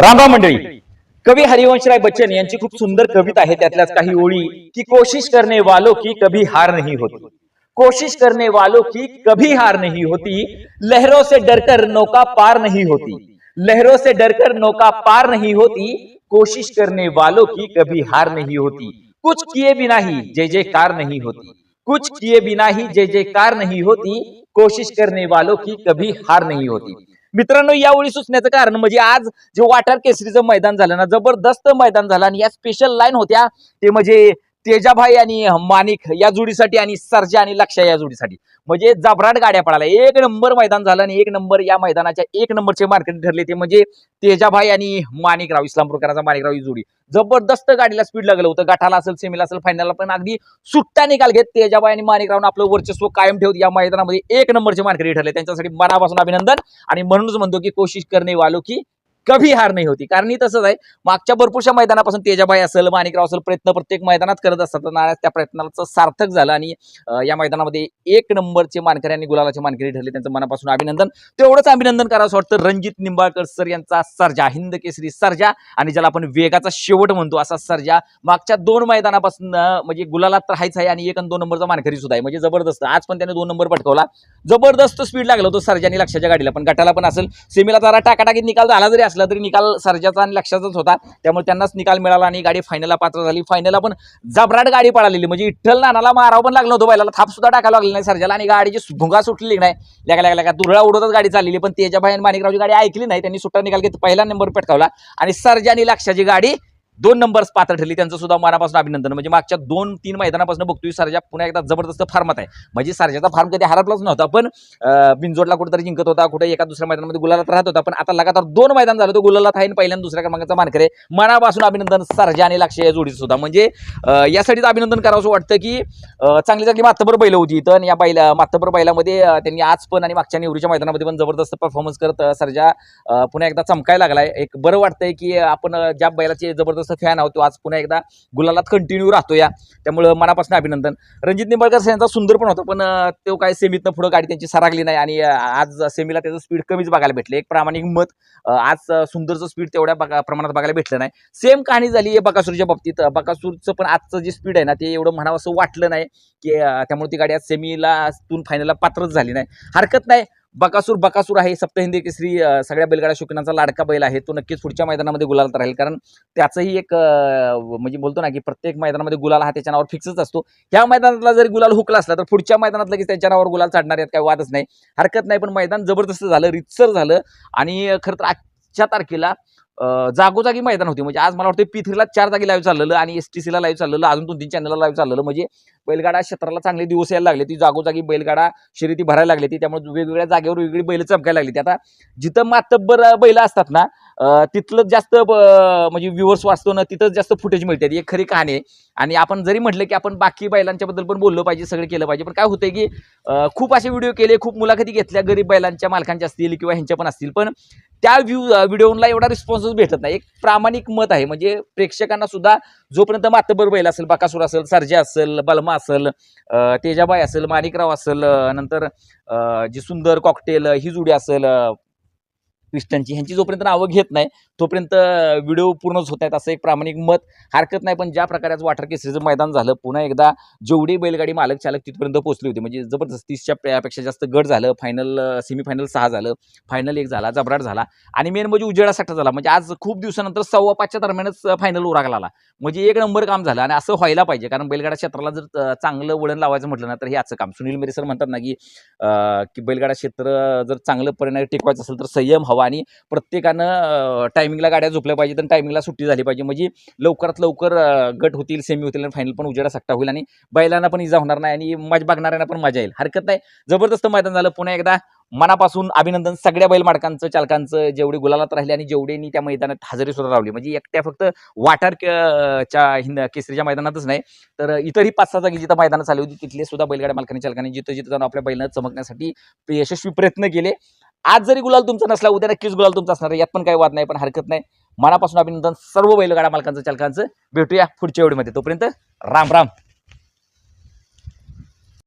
रामराम मंडळी कवी हरिवंशराय बच्चन यांची खूप सुंदर कविता आहे त्यातल्याच काही ओळी की कोशिश करणे वालो की कभी हार नहीं होती. कोशिश करने वालों की कभी हार नहीं होती. लहरों से डरकर नौका पार नहीं होती. लहरों से डरकर नौका पार नहीं होती. कोशिश करने वालों की कभी हार नहीं होती. कुछ किए बिना ही जय जयकार नहीं होती. कुछ किए बिना ही जय जयकार नहीं होती. कोशिश करने वालों की कभी हार नहीं होती. मित्रांनो यावेळी सुचण्याचं कारण म्हणजे आज जे वाटार केसरीचं मैदान झालं ना जबरदस्त मैदान झालं आणि या स्पेशल लाईन होत्या ते म्हणजे तेजाभाई आणि माणिक या जोडीसाठी आणि सर्जा आणि लक्ष या जोडीसाठी. म्हणजे जबराट गाड्या पडाला एक नंबर मैदान झालं आणि एक नंबर या मैदानाच्या एक नंबरचे मार्केट ठरले ते म्हणजे तेजाभाई आणि माणिकराव इस्लामपूरकरांचा माणिकराव ही जोडी. जबरदस्त गाडीला स्पीड लागलं होतं. गटाला असेल सेमीला असेल फायनलला पण अगदी सुट्टा निकाल घेत तेजाबाई आणि माणिकरावनं आपलं वर्चस्व कायम ठेवत या मैदानामध्ये एक नंबरचे मार्केट ठरले. त्यांच्यासाठी मनापासून अभिनंदन. आणि म्हणूनच म्हणतो की कोशिश करणे वालो की कभी हार नाही होती. कारण ही तसंच आहे. मागच्या भरपूरशा मैदानापासून तेजाबाई असेल माणिकराव असेल प्रयत्न प्रत्येक मैदानात करत असतात. नाराज त्या प्रयत्नाचं सार्थक झालं आणि या मैदानामध्ये एक नंबरचे मानकरी आणि गुलालाचे मानकरी ठरले. त्यांचं मनापासून अभिनंदन. तेवढंच अभिनंदन करावं असं वाटतं. रणजित निंबाळकर सर यांचा सर्जा हिंद केसरी सर्जा आणि ज्याला आपण वेगाचा शेवट म्हणतो असा सर्जा मागच्या दोन मैदानापासून म्हणजे गुलालात राहायचं आहे आणि एक आणि दोन नंबरचा मानकरी सुद्धा आहे. म्हणजे जबरदस्त. आज पण त्याने दोन नंबर पटकवला. जबरदस्त स्पीड लागलं होतो सर्जानी लक्षाच्या गाडीला. पण गटाला पण असेल. सेमीला जरा टाकाटाकीत निकाल झाला जरी असला तरी निकाल सर्जाचा आणि लक्षाचाच होता. त्यामुळे त्यांनाच निकाल मिळाला आणि गाडी फायनलला पात्र झाली. फायनलला पण जबराट गाडी पळालेली. म्हणजे इठ्ठल नानाला मारावं पण लागलं होतं बैलाला. थाप सुद्धा टाकायला लागली नाही सर्जाला आणि गाडीची भुंगा सुटलेली नाही. लागा लागा लागा दुरळा उडतच गाडी चाललेली. पण तेजाबाई आणि माणिकरावची गाडी ऐकली नाही. त्यांनी सुट्टा निकाल घेत पहिला नंबर पटकावला. आणि सर्जानी लक्षाची गाडी दोन नंबर पात्र ठरली त्यांचं सुद्धा मनापासून अभिनंदन. म्हणजे मागच्या दोन तीन मैदानापासून बघतोय सर्जा पुन्हा एकदा जबरदस्त फार्मात आहे. म्हणजे सर्जाचा फार्म कधी हरपलाच नव्हता पण बिंजोडला कुठेतरी जिंकत होता कुठे एका दुसऱ्या मैदानामध्ये गुलालात राहत होता पण आता लगातार दोन मैदान झालं तो गुलालात आहे आणि पहिल्यांदा दुसऱ्या क्रमांकाचा मानकरे मनापासून अभिनंदन सर्जा आणि लक्ष या जोडीचं सुद्धा म्हणजे यासाठीच अभिनंदन करावं वाटतं की चांगली चांगली मातबर बैल होती तर या बैला मातबर बैलामध्ये त्यांनी आज पण आणि मागच्या निवडीच्या मैदानामध्ये पण जबरदस्त परफॉर्मन्स करत सरजा सर्जा पुन्हा एकदा चमकायला लागलाय. एक बरं वाटतंय की आपण ज्या बैलाचे जबरदस्त फॅन आहोत. आज पुन्हा एकदा गुलालात कंटिन्यू राहतो या त्यामुळं मनापासून अभिनंदन. रणजित निंबाळकर यांचा सुंदर पण होता पण तो काय सेमीतनं पुढं गाडी त्यांची सरागली नाही आणि आज सेमीला त्याचं स्पीड कमीच बघायला भेटले. एक प्रामाणिक मत आज सुंदरचं स्पीड तेवढ्या बघा प्रमाणात बघायला भेटलं नाही. सेम कहाणी झाली आहे बकासूरच्या बाबतीत. बकासूरचं पण आजचं जे स्पीड आहे ना ते एवढं म्हणावं असं वाटलं नाही की त्यामुळे ती गाडी आज सेमीला तून फायनलला पात्रच झाली नाही. हरकत नाही. बकासूर बकासूर आहे. सप्तहिंदी केसरी सगळ्या बैलगाड्या शौकीनांचा लाडका बैल आहे. तो नक्कीच पुढच्या मैदानामध्ये गुलाल राहील. कारण त्याचंही एक म्हणजे बोलतो ना की प्रत्येक मैदानामध्ये गुलाल हा त्याच्या नावावर फिक्सच असतो. ह्या मैदानातला जरी गुलाल हुकला असला तर पुढच्या मैदानात लगेच त्यांच्या नावावर गुलाल चाडणार आहेत. काही वादच नाही. हरकत नाही. पण मैदान जबरदस्त झालं. रितसर झालं. आणि खरं तर आजच्या तारखेला जागोजागी मैदान होती. म्हणजे आज मला वाटतं पी थ्रीला चार जागी लाईव्ह चाललेलं आणि एस टी सीला लाईव्ह चाललेलं. अजून दोन तीन चॅनलला लाईव्ह चाललेलं. म्हणजे बैलगाडा क्षेत्राला चांगले दिवस यायला लागले. ती जागोजागी बैलगाडा शर्यती भरायला लागली. ती त्यामुळे वेगवेगळ्या जागेवर वेगळी बैल चमकायला लागली. ती आता जिथं मातब्बर बैल असतात ना तिथलंच तिथलं जास्त ब- म्हणजे व्ह्युअर्स वाचतो ना तिथंच जास्त फुटेज मिळते. एक खरी कहाणी आहे. आणि आपण जरी म्हटलं की आपण बाकी बैलांच्या बद्दल पण बोललो पाहिजे सगळं केलं पाहिजे पण काय होतंय की खूप असे व्हिडिओ केले खूप मुलाखती घेतल्या गरीब बैलांच्या मालकांच्या असतील किंवा ह्यांच्या पण असतील पण त्या व्ह्यू व्हिडिओला एवढा रिस्पॉन्सच भेटत नाही. एक प्रामाणिक मत आहे. म्हणजे प्रेक्षकांना सुद्धा जोपर्यंत मातबर बैल असेल बकासूर असेल सर्जा असेल बलमा असेल तेजाबाई असेल माणिकराव असेल नंतर जी सुंदर कॉकटेल ही जुडी असेल पिस्टनची ह्यांची जोपर्यंत नावं घेत नाही तोपर्यंत व्हिडिओ पूर्णच होत आहेत असं एक प्रामाणिक मत हरकत नाही. पण ज्या प्रकारे आज वाटर केसरीचं मैदान झालं पुन्हा एकदा जेवढी बैलगाडी मालक चालक तिथपर्यंत पोहोचली होती म्हणजे जबरदस्त तीसच्या पेक्षा जास्त गट झालं फायनल सेमीफायनल सहा झालं फायनल एक झाला जबराट झाला आणि मेन म्हणजे उजेडासाठी झाला. म्हणजे आज खूप दिवसानंतर सव्वा पाचच्या दरम्यानच फायनल उरागला आला म्हणजे एक नंबर काम झालं आणि असं व्हायला पाहिजे. कारण बैलगाडा क्षेत्राला जर चांगलं वळण लावायचं म्हटलं ना तर हे याचं काम. सुनील मेरे सर म्हणतात ना की की बैलगाडा क्षेत्र जर चांगलं परिणाम टिकवायचं असेल तर संयम हवा. आणि प्रत्येकानं टायमिंगला गाड्या झोपल्या पाहिजेत आणि टायमिंगला सुट्टी झाली पाहिजे. म्हणजे लवकरात लवकर गट होतील सेमी होतील आणि फायनल पण उजेडा सट्टा होईल आणि बैलांना पण इजा होणार नाही आणि मजा बघणाऱ्यांना पण मजा येईल. हरकत नाही. जबरदस्त मैदान झालं. पुन्हा एकदा मनापासून अभिनंदन सगळ्या बैलमाडकांचं चालकांचं जेवढे गुलालात राहिले आणि जेवढेनी त्या मैदानात हजेरी सुद्धा लावली. म्हणजे एकट्या फक्त वाटार क- च्या हिंद केसरीच्या मैदानातच नाही तर इतरही पाच सहा जागी जिथं मैदानात चालू होती तिथले सुद्धा बैलगाड्या मालकांनी चालकांनी जिथं जिथं जाऊन आपल्या बैलांना चमकण्यासाठी यशस्वी प्रयत्न केले. आज जरी गुलाल तुमचा नसला उद्या नक्कीच गुलाल तुमचा असणार यात पण काही वाद नाही पण हरकत नाही. मनापासून अभिनंदन सर्व बैलगाडा मालकांचं चालकांचं. भेटूया पुढच्या एवढीमध्ये. तोपर्यंत राम राम.